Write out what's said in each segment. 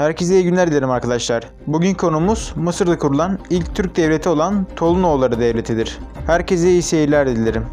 Herkese iyi günler dilerim arkadaşlar. Bugün konumuz Mısır'da kurulan ilk Türk devleti olan Tolunoğulları Devleti'dir. Herkese iyi seyirler dilerim.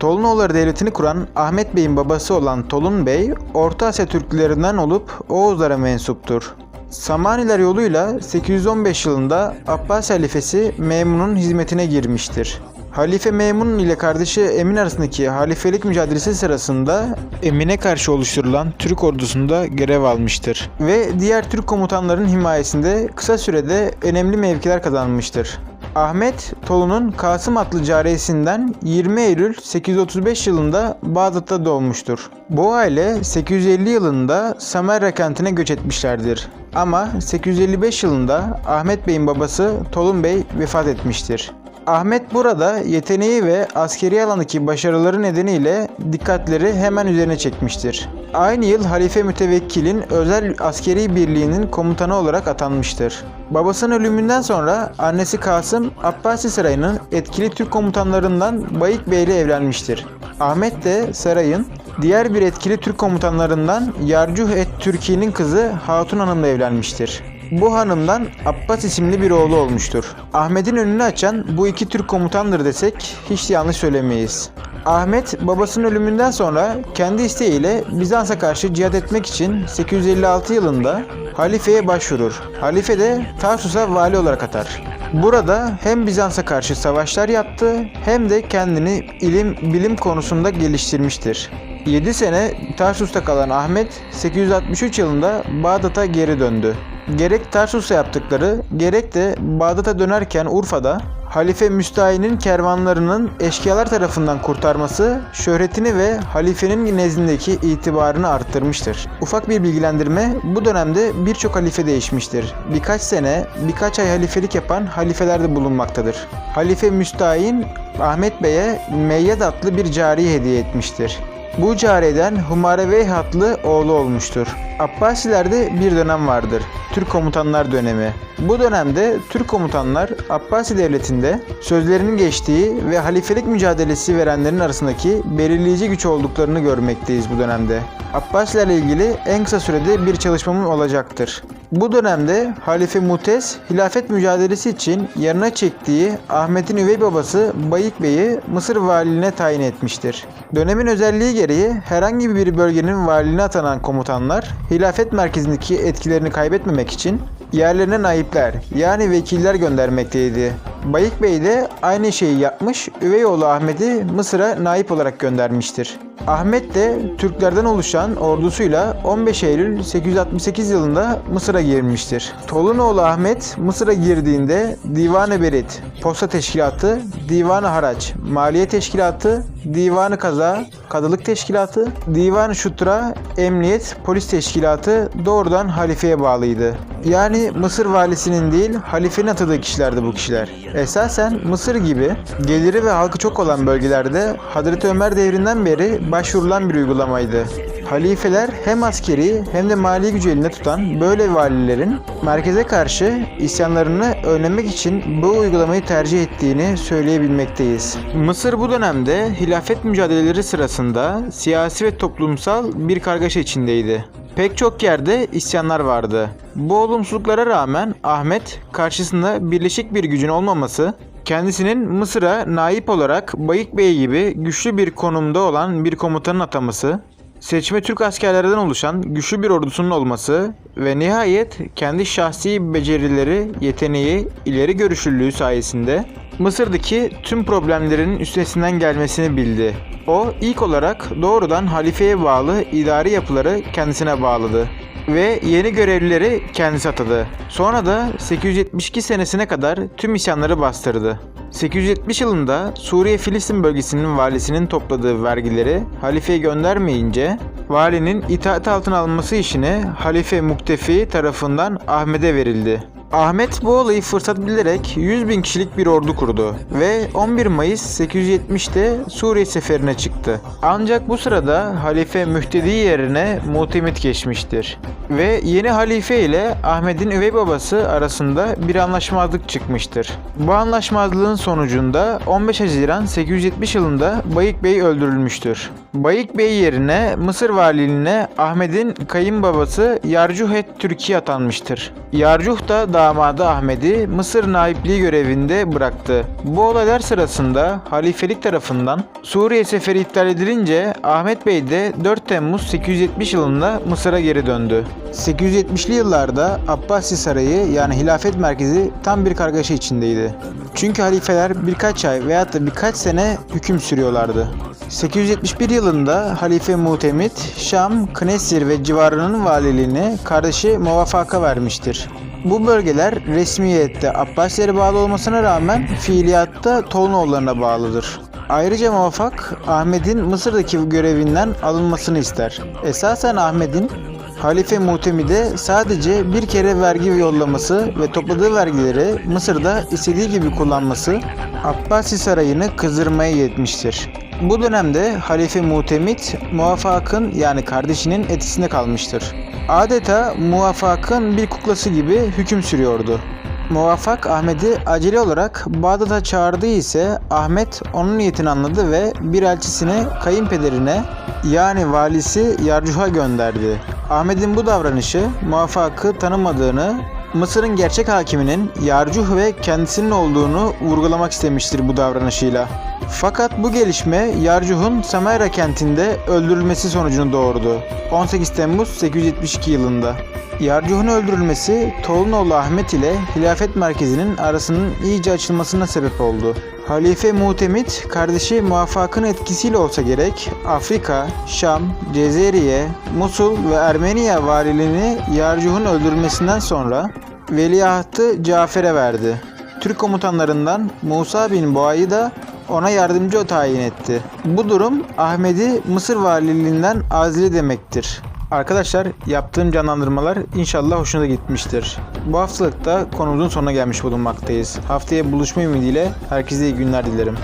Tolunoğulları Devleti'ni kuran Ahmet Bey'in babası olan Tolun Bey, Orta Asya Türklerinden olup Oğuzlara mensuptur. Samaniler yoluyla 815 yılında Abbas halifesi Memun'un hizmetine girmiştir. Halife Memun ile kardeşi Emin arasındaki halifelik mücadelesi sırasında Emin'e karşı oluşturulan Türk ordusunda görev almıştır. Ve diğer Türk komutanların himayesinde kısa sürede önemli mevkiler kazanmıştır. Ahmet, Tolu'nun Kasım adlı cariyesinden 20 Eylül 835 yılında Bağdat'ta doğmuştur. Bu aile 850 yılında Samarra kentine göç etmişlerdir. Ama 855 yılında Ahmet Bey'in babası Tolun Bey vefat etmiştir. Ahmet burada yeteneği ve askeri alandaki başarıları nedeniyle dikkatleri hemen üzerine çekmiştir. Aynı yıl Halife Mütevekkil'in özel askeri birliğinin komutanı olarak atanmıştır. Babasının ölümünden sonra annesi Kasım, Abbasi Sarayı'nın etkili Türk komutanlarından Bayık Bey ile evlenmiştir. Ahmet de sarayın diğer bir etkili Türk komutanlarından Yarcuh et Türkiye'nin kızı Hatun Hanım'la evlenmiştir. Bu hanımdan Abbas isimli bir oğlu olmuştur. Ahmet'in önünü açan bu iki Türk komutandır desek hiç yanlış söylemeyiz. Ahmet babasının ölümünden sonra kendi isteğiyle Bizans'a karşı cihat etmek için 856 yılında halifeye başvurur. Halife de Tarsus'a vali olarak atar. Burada hem Bizans'a karşı savaşlar yaptı hem de kendini ilim bilim konusunda geliştirmiştir. 7 sene Tarsus'ta kalan Ahmet 863 yılında Bağdat'a geri döndü. Gerek Tarsus'ta yaptıkları gerek de Bağdat'a dönerken Urfa'da Halife Müstahi'nin kervanlarının eşkıyalar tarafından kurtarması şöhretini ve halifenin nezdindeki itibarını arttırmıştır. Ufak bir bilgilendirme bu dönemde birçok halife değişmiştir. Birkaç sene, birkaç ay halifelik yapan halifeler de bulunmaktadır. Halife Müstahin Ahmet Bey'e Meyyed adlı bir cariye hediye etmiştir. Bu cariyeden Humarevey adlı oğlu olmuştur. Abbasilerde bir dönem vardır. Türk komutanlar dönemi. Bu dönemde Türk komutanlar Abbasi devletinde sözlerinin geçtiği ve halifelik mücadelesi verenlerin arasındaki belirleyici güç olduklarını görmekteyiz bu dönemde. Abbasilerle ilgili en kısa sürede bir çalışmamın olacaktır. Bu dönemde Halife Mutez hilafet mücadelesi için yanına çektiği Ahmet'in üvey babası Bayık Bey'i Mısır valiliğine tayin etmiştir. Dönemin özelliği gereği herhangi bir bölgenin valiliğine atanan komutanlar hilafet merkezindeki etkilerini kaybetmemek için yerlerine naipler yani vekiller göndermekteydi. Bayık Bey de aynı şeyi yapmış, üvey oğlu Ahmet'i Mısır'a naip olarak göndermiştir. Ahmet de Türklerden oluşan ordusuyla 15 Eylül 868 yılında Mısır'a girmiştir. Tolunoğlu Ahmet Mısır'a girdiğinde Divan-ı Berit, Posta Teşkilatı, Divan-ı Haraç, Maliye Teşkilatı, Divan-ı Kaza, Kadılık Teşkilatı, Divan-ı Şutra, Emniyet, Polis Teşkilatı doğrudan halifeye bağlıydı. Yani Mısır valisinin değil halifenin atadığı kişilerdi bu kişiler. Esasen Mısır gibi geliri ve halkı çok olan bölgelerde Hazreti Ömer devrinden beri başvurulan bir uygulamaydı. Halifeler hem askeri hem de mali gücü elinde tutan böyle valilerin merkeze karşı isyanlarını önlemek için bu uygulamayı tercih ettiğini söyleyebilmekteyiz. Mısır bu dönemde hilafet mücadeleleri sırasında siyasi ve toplumsal bir kargaşa içindeydi. Pek çok yerde isyanlar vardı. Bu olumsuzluklara rağmen Ahmet karşısında birleşik bir gücün olmaması kendisinin Mısır'a naip olarak Bayık Bey gibi güçlü bir konumda olan bir komutanın ataması, seçme Türk askerlerden oluşan güçlü bir ordusunun olması ve nihayet kendi şahsi becerileri, yeteneği, ileri görüşlülüğü sayesinde Mısır'daki tüm problemlerin üstesinden gelmesini bildi. O ilk olarak doğrudan halifeye bağlı idari yapıları kendisine bağladı ve yeni görevlileri kendisi atadı. Sonra da 872 senesine kadar tüm isyanları bastırdı. 870 yılında Suriye-Filistin bölgesinin valisinin topladığı vergileri halifeye göndermeyince valinin itaat altına alınması işini Halife Muktefi tarafından Ahmet'e verildi. Ahmet bu olayı fırsat bilerek 100 bin kişilik bir ordu kurdu ve 11 Mayıs 870'te Suriye seferine çıktı. Ancak bu sırada Halife Mühtedi yerine Muhtemit geçmiştir. Ve yeni halife ile Ahmet'in üvey babası arasında bir anlaşmazlık çıkmıştır. Bu anlaşmazlığın sonucunda 15 Haziran 870 yılında Bayık Bey öldürülmüştür. Bayık Bey yerine Mısır valiliğine Ahmet'in kayınbabası Yarcuhet Türkiye atanmıştır. Yarcuh da damadı Ahmet'i Mısır naipliği görevinde bıraktı. Bu olaylar sırasında halifelik tarafından Suriye seferi iptal edilince Ahmet Bey de 4 Temmuz 870 yılında Mısır'a geri döndü. 870'li yıllarda Abbasi Sarayı yani hilafet merkezi tam bir kargaşa içindeydi. Çünkü halifeler birkaç ay veyahut da birkaç sene hüküm sürüyorlardı. 871 yılında Halife Mutemit, Şam, Knesir ve civarının valiliğini kardeşi Muvafak'a vermiştir. Bu bölgeler resmiyette Abbasilere bağlı olmasına rağmen fiiliyatta Tolunoğullarına bağlıdır. Ayrıca Muvafak, Ahmet'in Mısır'daki görevinden alınmasını ister. Esasen Ahmet'in Halife Mutemid'e sadece bir kere vergi yollaması ve topladığı vergileri Mısır'da istediği gibi kullanması Abbasi Sarayı'nı kızdırmaya yetmiştir. Bu dönemde Halife Mutemit, Muvafak'ın yani kardeşinin etkisinde kalmıştır. Adeta Muvafak'ın bir kuklası gibi hüküm sürüyordu. Muvaffak Ahmet'i acele olarak Bağdat'a çağırdığı ise Ahmet onun niyetini anladı ve bir elçisini kayınpederine yani valisi Yarcuh'a gönderdi. Ahmet'in bu davranışı Muvaffak'ı tanımadığını Mısır'ın gerçek hakiminin Yarcuh ve kendisinin olduğunu vurgulamak istemiştir bu davranışıyla. Fakat bu gelişme Yarcuh'un Samayra kentinde öldürülmesi sonucunu doğurdu. 18 Temmuz 872 yılında. Yarcuh'un öldürülmesi Tolunoğlu Ahmet ile hilafet merkezinin arasının iyice açılmasına sebep oldu. Halife Mutemit, kardeşi Muvaffak'ın etkisiyle olsa gerek Afrika, Şam, Cezeriye, Musul ve Ermeniya valiliğini Yarcuh'un öldürülmesinden sonra veliahtı Cafer'e verdi. Türk komutanlarından Musa bin Boğa'yı da ona yardımcı tayin etti. Bu durum Ahmet'i Mısır valiliğinden azli demektir. Arkadaşlar yaptığım canlandırmalar inşallah hoşuna gitmiştir. Bu haftalıkta konumuzun sonuna gelmiş bulunmaktayız. Haftaya buluşma ümidiyle herkese iyi günler dilerim.